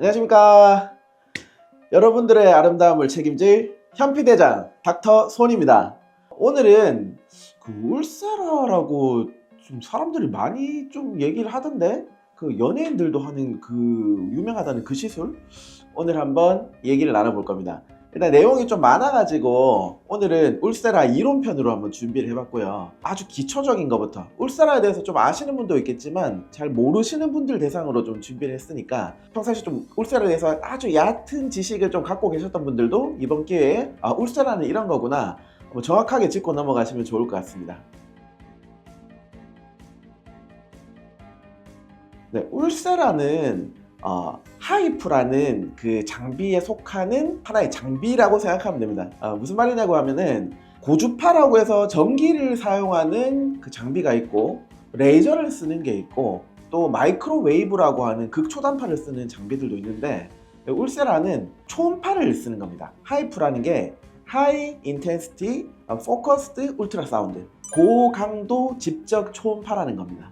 안녕하십니까. 여러분들의 아름다움을 책임질 현피대장 닥터 손입니다. 오늘은 그 울세라라고 좀 사람들이 많이 좀 얘기를 하던데 그 연예인들도 하는 그 유명하다는 그 시술 오늘 한번 얘기를 나눠볼 겁니다. 일단 내용이 좀 많아가지고 오늘은 울세라 이론편으로 한번 준비를 해봤고요. 아주 기초적인 것부터 울세라에 대해서 좀 아시는 분도 있겠지만 잘 모르시는 분들 대상으로 좀 준비를 했으니까 평상시 좀 울세라에 대해서 아주 얕은 지식을 좀 갖고 계셨던 분들도 이번 기회에 아 울세라는 이런 거구나 뭐 정확하게 짚고 넘어가시면 좋을 것 같습니다. 네, 울세라는 어, 하이프라는 그 장비에 속하는 하나의 장비라고 생각하면 됩니다. 어, 무슨 말이냐고 하면은 고주파라고 해서 전기를 사용하는 그 장비가 있고 레이저를 쓰는 게 있고 또 마이크로웨이브라고 하는 극초단파를 쓰는 장비들도 있는데 울세라는 초음파를 쓰는 겁니다. 하이프라는 게 하이 인텐시티 포커스드 울트라 사운드 고강도 집적 초음파라는 겁니다.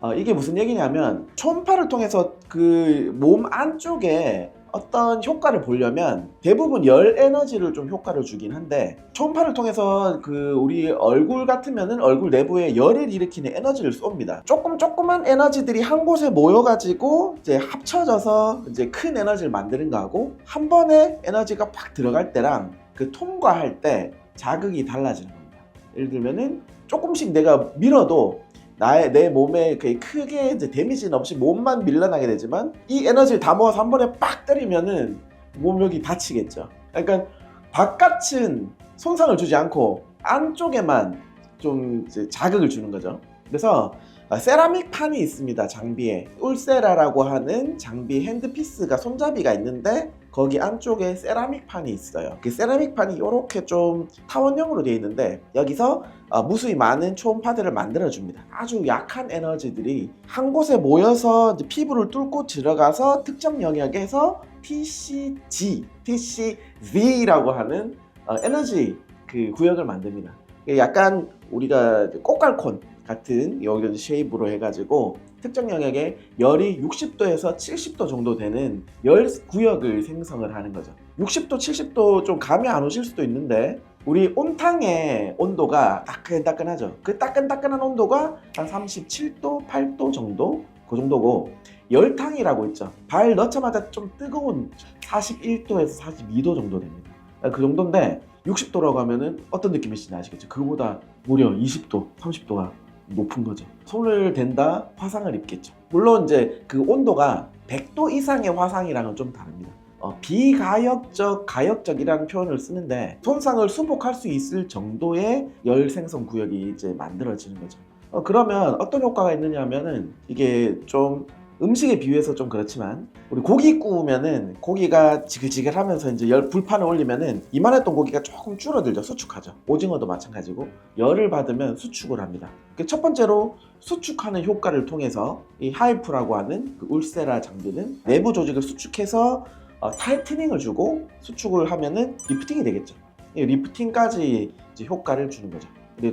어, 이게 무슨 얘기냐면 초음파를 통해서 그 몸 안쪽에 어떤 효과를 보려면 대부분 열 에너지를 좀 효과를 주긴 한데 초음파를 통해서 그 우리 얼굴 같으면은 얼굴 내부에 열을 일으키는 에너지를 쏩니다. 조금 조그만 에너지들이 한 곳에 모여가지고 이제 합쳐져서 이제 큰 에너지를 만드는 거하고 한 번에 에너지가 팍 들어갈 때랑 그 통과할 때 자극이 달라지는 겁니다. 예를 들면은 조금씩 내가 밀어도 나의 내 몸에 그 크게 이제 데미지는 없이 몸만 밀려나게 되지만 이 에너지를 다 모아서 한 번에 빡 때리면은 몸력이 다치겠죠. 그러니까 바깥은 손상을 주지 않고 안쪽에만 좀 자극을 주는 거죠. 그래서 아, 세라믹 판이 있습니다. 장비에 울세라라고 하는 장비 핸드피스가 손잡이가 있는데 거기 안쪽에 세라믹 판이 있어요. 그 세라믹 판이 이렇게 좀 타원형으로 되어 있는데 여기서 어, 무수히 많은 초음파들을 만들어 줍니다. 아주 약한 에너지들이 한 곳에 모여서 피부를 뚫고 들어가서 특정 영역에서 TCG, TCZ라고 하는 어, 에너지 그 구역을 만듭니다. 약간 우리가 꽃갈콘 같은 여기 쉐입으로 해가지고 특정 영역에 열이 60도에서 70도 정도 되는 열 구역을 생성을 하는 거죠. 60도, 70도 좀 감이 안 오실 수도 있는데 우리 온탕의 온도가 따끈따끈하죠. 그 따끈따끈한 온도가 한 37도, 8도 정도 그 정도고 열탕이라고 있죠. 발 넣자마자 좀 뜨거운 41도에서 42도 정도 됩니다. 그 정도인데 60도라고 하면은 어떤 느낌이신지 아시겠죠? 그보다 무려 20도, 30도가 높은 거죠. 손을 댄다 화상을 입겠죠. 물론 이제 그 온도가 100도 이상의 화상이랑은 좀 다릅니다. 어, 비가역적, 가역적이라는 표현을 쓰는데 손상을 수복할 수 있을 정도의 열 생성 구역이 이제 만들어지는 거죠. 어, 그러면 어떤 효과가 있느냐 하면은 이게 좀 음식에 비유해서 좀 그렇지만 우리 고기 구우면은 고기가 지글지글하면서 이제 열 불판을 올리면은 이만했던 고기가 조금 줄어들죠 수축하죠. 오징어도 마찬가지고 열을 받으면 수축을 합니다. 그첫 번째로 수축하는 효과를 통해서 이 하이프라고 하는 그 울세라 장비는 내부 조직을 수축해서 어, 타이트닝을 주고 수축을 하면은 리프팅이 되겠죠. 이 리프팅까지 효과를 주는 거죠.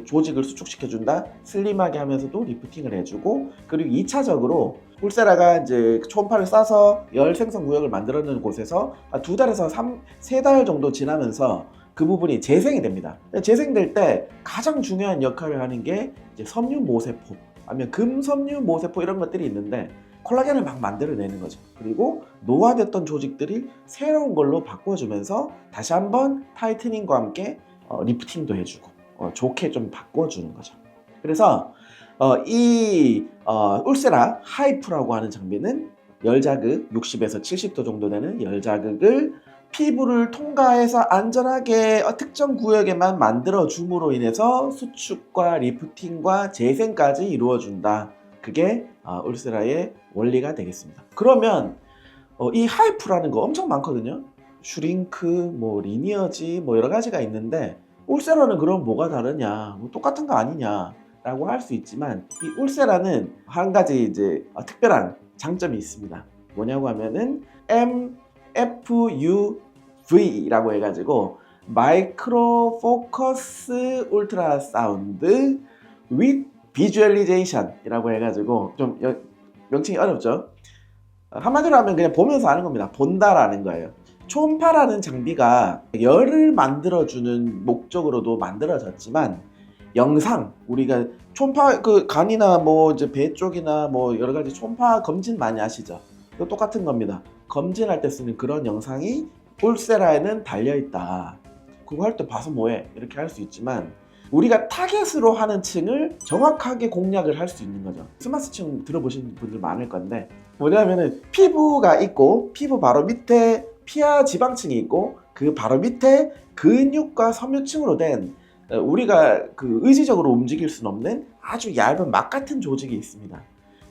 조직을 수축시켜준다 슬림하게 하면서도 리프팅을 해주고 그리고 2차적으로 울세라가 이제 초음파를 쏴서 열 생성 구역을 만들어내는 곳에서 두 달에서 세 달 정도 지나면서 그 부분이 재생이 됩니다. 재생될 때 가장 중요한 역할을 하는 게 이제 섬유 모세포, 아니면 금섬유 모세포 이런 것들이 있는데 콜라겐을 막 만들어내는 거죠. 그리고 노화됐던 조직들이 새로운 걸로 바꿔주면서 다시 한번 타이트닝과 함께 어, 리프팅도 해주고 어, 좋게 좀 바꿔주는 거죠. 그래서 어, 이 어, 울세라 하이프라고 하는 장비는 열 자극 60에서 70도 정도 되는 열 자극을 피부를 통과해서 안전하게 어, 특정 구역에만 만들어 줌으로 인해서 수축과 리프팅과 재생까지 이루어준다. 그게 어, 울세라의 원리가 되겠습니다. 그러면 어, 이 하이프라는 거 엄청 많거든요. 슈링크, 뭐 리니어지, 뭐 여러 가지가 있는데 울세라는 그럼 뭐가 다르냐? 뭐 똑같은 거 아니냐? 라고 할 수 있지만 이 울세라는 한 가지 이제 어, 특별한 장점이 있습니다. 뭐냐고 하면은 MFUV라고 해가지고 마이크로 포커스 울트라 사운드 with visualization이라고 해가지고 좀 여, 명칭이 어렵죠. 한마디로 하면 그냥 보면서 하는 겁니다. 본다라는 거예요. 초음파라는 장비가 열을 만들어주는 목적으로도 만들어졌지만 영상 우리가 초음파 그 간이나 뭐 이제 배 쪽이나 뭐 여러 가지 초음파 검진 많이 하시죠. 또 똑같은 겁니다. 검진할 때 쓰는 그런 영상이 울세라에는 달려 있다. 그거 할 때 봐서 뭐해 이렇게 할 수 있지만 우리가 타겟으로 하는 층을 정확하게 공략을 할 수 있는 거죠. 스마스층 들어보신 분들 많을 건데 뭐냐면은 피부가 있고 피부 바로 밑에 피하 지방층이 있고 그 바로 밑에 근육과 섬유층으로 된 어, 우리가 그 의지적으로 움직일 수는 없는 아주 얇은 막 같은 조직이 있습니다.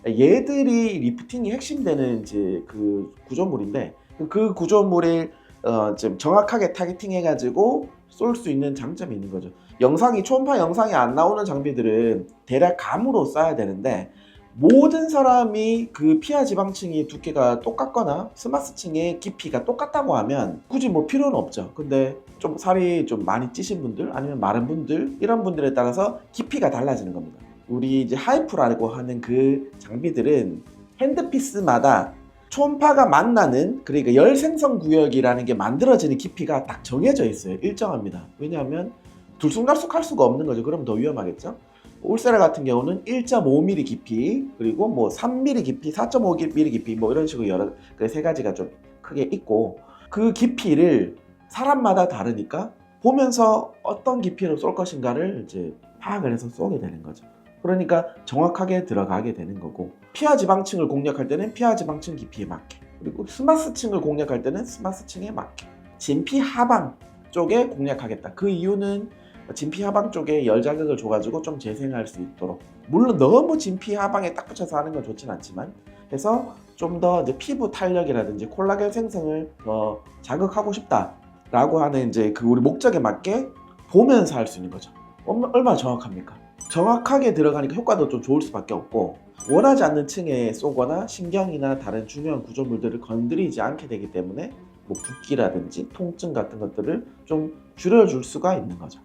얘들이 리프팅이 핵심되는 이제 그 구조물인데 그 구조물을 어, 좀 정확하게 타겟팅해가지고 쏠 수 있는 장점이 있는 거죠. 영상이 초음파 영상이 안 나오는 장비들은 대략 감으로 쏴야 되는데 모든 사람이 그 피하 지방층이 두께가 똑같거나 스마스층의 깊이가 똑같다고 하면 굳이 뭐 필요는 없죠. 근데 좀 살이 좀 많이 찌신 분들 아니면 마른 분들 이런 분들에 따라서 깊이가 달라지는 겁니다. 우리 이제 하이프라고 하는 그 장비들은 핸드피스마다 초음파가 만나는 그러니까 열 생성 구역이라는 게 만들어지는 깊이가 딱 정해져 있어요. 일정합니다. 왜냐하면 들쑥날쑥 할 수가 없는 거죠. 그럼 더 위험하겠죠. 울세라 같은 경우는 1.5mm 깊이 그리고 뭐 3mm 깊이, 4.5mm 깊이 뭐 이런 식으로 여러 그 세 가지가 좀 크게 있고 그 깊이를 사람마다 다르니까 보면서 어떤 깊이로 쏠 것인가를 이제 파악을 해서 쏘게 되는 거죠. 그러니까 정확하게 들어가게 되는 거고 피하 지방층을 공략할 때는 피하 지방층 깊이에 맞게 그리고 스마스층을 공략할 때는 스마스층에 맞게 진피 하방 쪽에 공략하겠다. 그 이유는 진피 하방 쪽에 열 자극을 줘가지고 좀 재생할 수 있도록 물론 너무 진피 하방에 딱 붙여서 하는 건 좋진 않지만 해서 좀 더 이제 피부 탄력이라든지 콜라겐 생성을 더 자극하고 싶다라고 하는 이제 그 우리 목적에 맞게 보면서 할 수 있는 거죠. 얼마- 얼마나 정확합니까? 정확하게 들어가니까 효과도 좀 좋을 수밖에 없고 원하지 않는 층에 쏘거나 신경이나 다른 중요한 구조물들을 건드리지 않게 되기 때문에 뭐 붓기라든지 통증 같은 것들을 좀 줄여줄 수가 있는 거죠.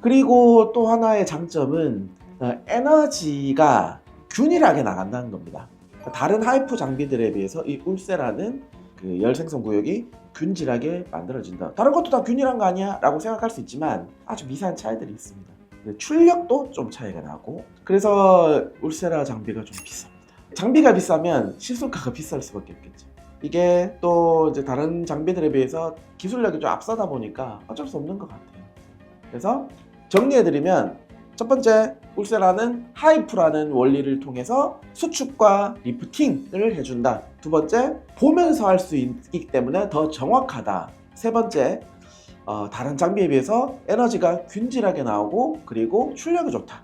그리고 또 하나의 장점은 어, 에너지가 균일하게 나간다는 겁니다. 다른 하이프 장비들에 비해서 이 울세라는 그 열생성 구역이 균질하게 만들어진다. 다른 것도 다 균일한 거 아니야? 라고 생각할 수 있지만 아주 미세한 차이들이 있습니다. 출력도 좀 차이가 나고 그래서 울세라 장비가 좀 비쌉니다. 장비가 비싸면 시술가가 비쌀 수밖에 없겠죠. 이게 또 이제 다른 장비들에 비해서 기술력이 좀 앞서다 보니까 어쩔 수 없는 것 같아요. 그래서 정리해드리면 첫 번째 울세라는 하이프라는 원리를 통해서 수축과 리프팅을 해준다. 두 번째 보면서 할 수 있기 때문에 더 정확하다. 세 번째 어, 다른 장비에 비해서 에너지가 균질하게 나오고 그리고 출력이 좋다.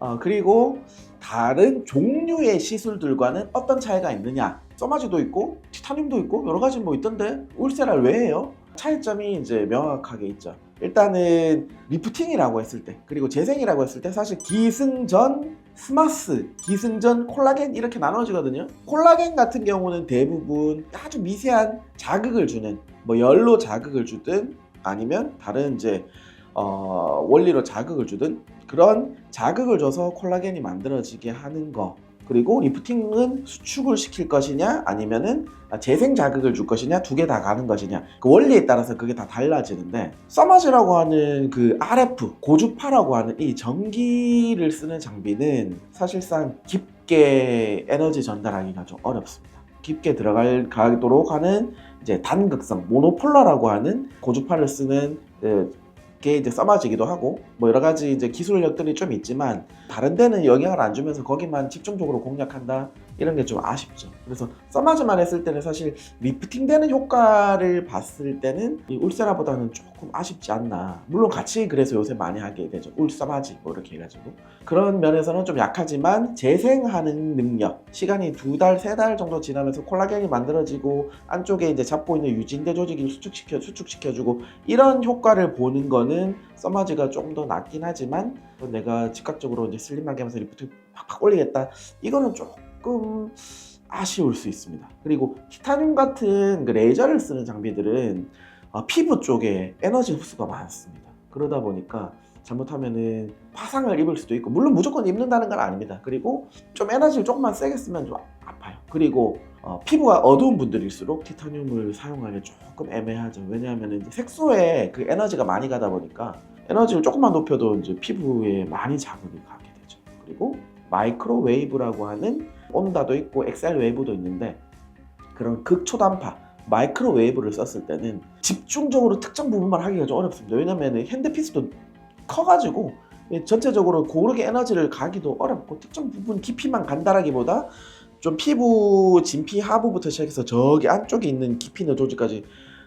어, 그리고 다른 종류의 시술들과는 어떤 차이가 있느냐? 써마지도 있고 티타늄도 있고 여러 가지 뭐 있던데 울세라를 왜 해요? 차이점이 이제 명확하게 있죠. 일단은 리프팅이라고 했을 때 그리고 재생이라고 했을 때 사실 기승전 스마스, 기승전 콜라겐 이렇게 나눠지거든요. 콜라겐 같은 경우는 대부분 아주 미세한 자극을 주는 뭐 열로 자극을 주든 아니면 다른 이제 어, 원리로 자극을 주든 그런 자극을 줘서 콜라겐이 만들어지게 하는 거 그리고 리프팅은 수축을 시킬 것이냐 아니면은 재생 자극을 줄 것이냐 두 개 다 가는 것이냐 그 원리에 따라서 그게 다 달라지는데 써마즈라고 하는 그 RF 고주파라고 하는 이 전기를 쓰는 장비는 사실상 깊게 에너지 전달하기가 좀 어렵습니다. 깊게 들어갈 가도록 하는 이제 단극성 모노폴라라고 하는 고주파를 쓰는 그, 게 이제 써마지기도 하고 뭐 여러 가지 이제 기술력들이 좀 있지만 다른 데는 영향을 안 주면서 거기만 집중적으로 공략한다 이런 게 좀 아쉽죠. 그래서 써마즈만 했을 때는 사실 리프팅되는 효과를 봤을 때는 이 울세라보다는 조금 아쉽지 않나. 물론 같이 그래서 요새 많이 하게 되죠. 울써마지 뭐 이렇게 해가지고 그런 면에서는 좀 약하지만 재생하는 능력 시간이 두 달 세 달 정도 지나면서 콜라겐이 만들어지고 안쪽에 이제 잡고 있는 유진대 조직을 수축시켜 수축시켜주고 이런 효과를 보는 거는 써마지가 좀더 낫긴 하지만 내가 즉각적으로 이제 슬림하게 하면서 리프트 팍팍 올리겠다 이거는 조금 아쉬울 수 있습니다. 그리고 티타늄 같은 그 레이저를 쓰는 장비들은 어, 피부 쪽에 에너지 흡수가 많습니다. 그러다 보니까 잘못하면은 화상을 입을 수도 있고 물론 무조건 입는다는 건 아닙니다. 그리고 좀 에너지를 조금만 세게 쓰면 좀 아파요. 그리고 어, 피부가 어두운 분들일수록 티타늄을 사용하기 조금 애매하죠. 왜냐하면 이제 색소에 그 에너지가 많이 가다 보니까 에너지를 조금만 높여도 이제 피부에 많이 자극이 가게 되죠. 그리고 마이크로웨이브라고 하는 온다도 있고 엑셀 웨이브도 있는데 그런 극초단파 마이크로 웨이브를 썼을 때는 집중적으로 특정 부분만 하기가 좀 어렵습니다. 왜냐하면 핸드피스도 커가지고 전체적으로 고르게 에너지를 가기도 어렵고 특정 부분 깊이만 간다라기보다 좀 피부 진피 하부부터 시작해서 저기 안쪽에 있는 깊이 있는 조직까지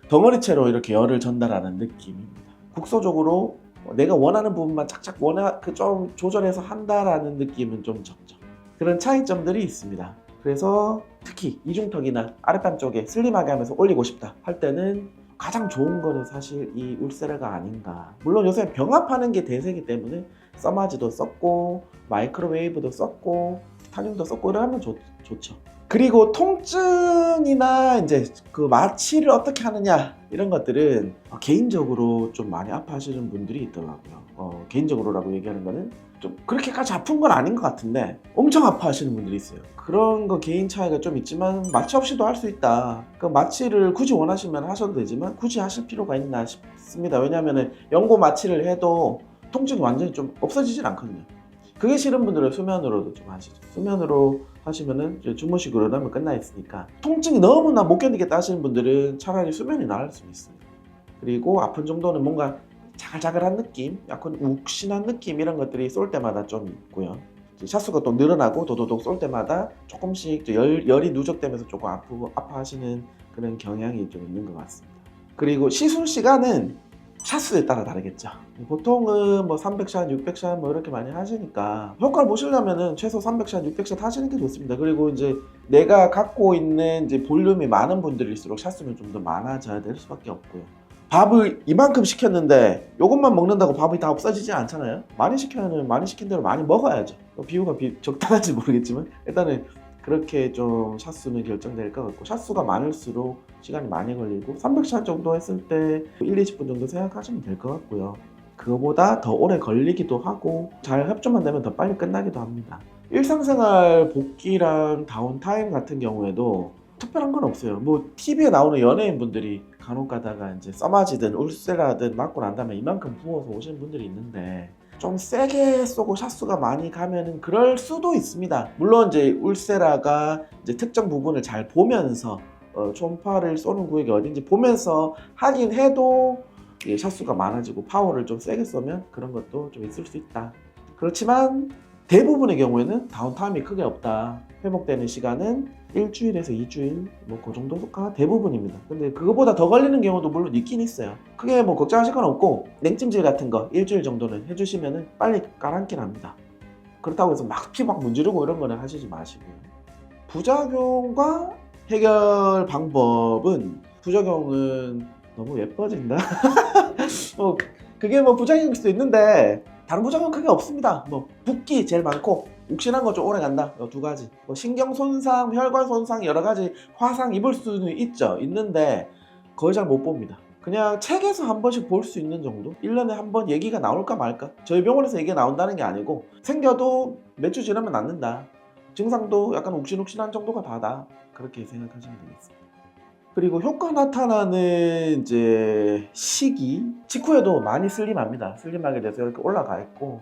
덩어리채로 이렇게 열을 전달하는 느낌입니다. 국소적으로 내가 원하는 부분만 착착 원하 그 좀 조절해서 한다라는 느낌은 좀 적죠. 그런 차이점들이 있습니다. 그래서 특히 이중턱이나 아랫밤 쪽에 슬림하게 하면서 올리고 싶다 할 때는 가장 좋은 거는 사실 이 울세라가 아닌가. 물론 요새 병합하는 게 대세이기 때문에 써마지도 썼고 마이크로웨이브도 썼고 타늄도 썼고 이러면 좋, 좋죠. 그리고 통증이나 이제 그 마취를 어떻게 하느냐 이런 것들은 어, 개인적으로 좀 많이 아파하시는 분들이 있더라고요. 어, 개인적으로라고 얘기하는 거는 좀 그렇게까지 아픈 건 아닌 것 같은데 엄청 아파하시는 분들이 있어요. 그런 거 개인 차이가 좀 있지만 마취 없이도 할 수 있다. 그 마취를 굳이 원하시면 하셔도 되지만 굳이 하실 필요가 있나 싶습니다. 왜냐하면 연고 마취를 해도 통증이 완전히 좀 없어지질 않거든요. 그게 싫은 분들은 수면으로도 좀 하시죠. 수면으로 하시면은 주무시고 그러면 끝나 있으니까 통증이 너무나 못 견디겠다 하시는 분들은 차라리 수면이 나을 수 있습니다. 그리고 아픈 정도는 뭔가 자글자글한 느낌, 약간 욱신한 느낌 이런 것들이 쏠 때마다 좀 있고요. 샷수가 또 늘어나고 도도독 쏠 때마다 조금씩 또 열, 열이 누적되면서 조금 아프, 아파하시는 그런 경향이 좀 있는 것 같습니다. 그리고 시술 시간은 샷수에 따라 다르겠죠. 보통은 뭐 300샷, 600샷 뭐 이렇게 많이 하시니까 효과를 보시려면은 최소 300샷, 600샷 하시는 게 좋습니다. 그리고 이제 내가 갖고 있는 이제 볼륨이 많은 분들일수록 샷수는 좀 더 많아져야 될 수밖에 없고요. 밥을 이만큼 시켰는데 이것만 먹는다고 밥이 다 없어지지 않잖아요. 많이 시켜는 많이 시킨 대로 많이 먹어야죠. 뭐 비유가 비, 적당한지 모르겠지만 일단은 그렇게 좀 샷수는 결정될 것 같고 샷수가 많을수록 시간이 많이 걸리고 300샷 정도 했을 때 1, 20분 정도 생각하시면 될 것 같고요. 그거보다 더 오래 걸리기도 하고 잘 협조만 되면 더 빨리 끝나기도 합니다. 일상생활 복귀랑 다운타임 같은 경우에도 특별한 건 없어요. 뭐 TV에 나오는 연예인 분들이 간혹 가다가 이제 써마지든 울세라든 맞고 난 다음에 이만큼 부어서 오시는 분들이 있는데 좀 세게 쏘고 샷수가 많이 가면은 그럴 수도 있습니다. 물론 이제 울세라가 이제 특정 부분을 잘 보면서 어, 총파를 쏘는 구역이 어딘지 보면서 하긴 해도 예, 샷수가 많아지고 파워를 좀 세게 쏘면 그런 것도 좀 있을 수 있다. 그렇지만 대부분의 경우에는 다운타임이 크게 없다. 회복되는 시간은 일주일에서 이주일 뭐 그 정도가 대부분입니다. 근데 그거보다 더 걸리는 경우도 물론 있긴 있어요. 크게 뭐 걱정하실 건 없고 냉찜질 같은 거 일주일 정도는 해주시면은 빨리 가라앉긴 합니다. 그렇다고 해서 막 피 막 문지르고 이런 거는 하시지 마시고요. 부작용과 해결 방법은 부작용은 너무 예뻐진다. 뭐 그게 뭐 부작용일 수도 있는데 다른 부작용 크게 없습니다. 뭐 붓기 제일 많고 욱신한 거좀 오래 간다. 이 두 가지. 뭐 신경 손상, 혈관 손상 여러 가지 화상 입을 수는 있죠. 있는데 거의 잘 못 봅니다. 그냥 책에서 한 번씩 볼 수 있는 정도? 1년에 한 번 얘기가 나올까 말까? 저희 병원에서 얘기가 나온다는 게 아니고 생겨도 몇 주 지나면 낫는다. 증상도 약간 욱신욱신한 정도가 다다. 그렇게 생각하시면 되겠습니다. 그리고 효과 나타나는 이제 시기 직후에도 많이 슬림합니다. 슬림하게 돼서 이렇게 올라가 있고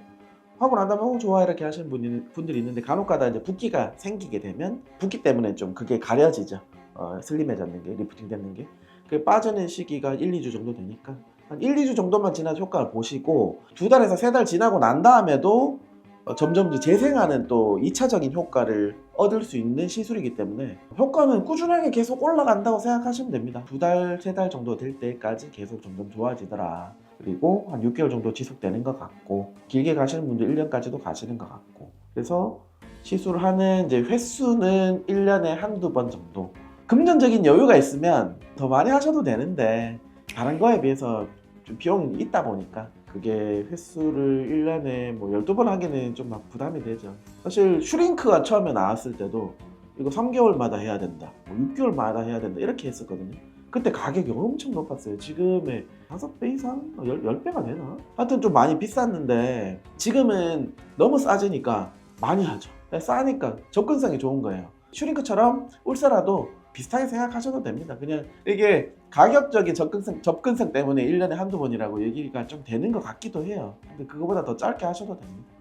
하고 난 다음에 어 좋아 이렇게 하시는 분들이 있는데 간혹가다 이제 붓기가 생기게 되면 붓기 때문에 좀 그게 가려지죠. 어, 슬림해졌는 게 리프팅 됐는 게 그게 빠지는 시기가 1, 2주 정도 되니까 한 1, 2주 정도만 지나서 효과를 보시고 두 달에서 세 달 지나고 난 다음에도 어, 점점 재생하는 또 2차적인 효과를 얻을 수 있는 시술이기 때문에 효과는 꾸준하게 계속 올라간다고 생각하시면 됩니다. 두 달, 세 달 정도 될 때까지 계속 점점 좋아지더라. 그리고 한 6개월 정도 지속되는 것 같고 길게 가시는 분들 1년까지도 가시는 것 같고 그래서 시술하는 이제 횟수는 1년에 한두 번 정도 금전적인 여유가 있으면 더 많이 하셔도 되는데 다른 거에 비해서 좀 비용이 있다 보니까 그게 횟수를 1년에 뭐 12번 하기는 좀 막 부담이 되죠. 사실 슈링크가 처음에 나왔을 때도 이거 3개월마다 해야 된다. 뭐 6개월마다 해야 된다. 이렇게 했었거든요. 그때 가격이 엄청 높았어요. 지금의 5배 이상? 10, 10 배가 되나? 하여튼 좀 많이 비쌌는데 지금은 너무 싸지니까 많이 하죠. 싸니까 접근성이 좋은 거예요. 슈링크처럼 울세라도 비슷하게 생각하셔도 됩니다. 그냥 이게 가격적인 접근성, 접근성 때문에 1년에 한두 번이라고 얘기가 좀 되는 것 같기도 해요. 근데 그거보다 더 짧게 하셔도 됩니다.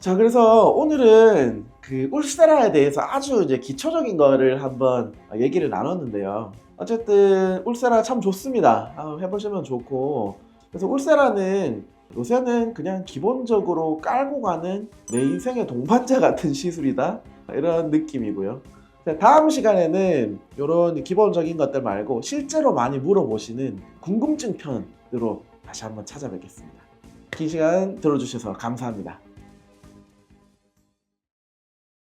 자, 그래서 오늘은 그 울세라에 대해서 아주 이제 기초적인 거를 한번 얘기를 나눴는데요. 어쨌든 울세라 참 좋습니다. 한번 해보시면 좋고. 그래서 울세라는 요새는 그냥 기본적으로 깔고 가는 내 인생의 동반자 같은 시술이다. 이런 느낌이고요. 자, 다음 시간에는 이런 기본적인 것들 말고 실제로 많이 물어보시는 궁금증 편으로 다시 한번 찾아뵙겠습니다. 긴 시간 들어주셔서 감사합니다.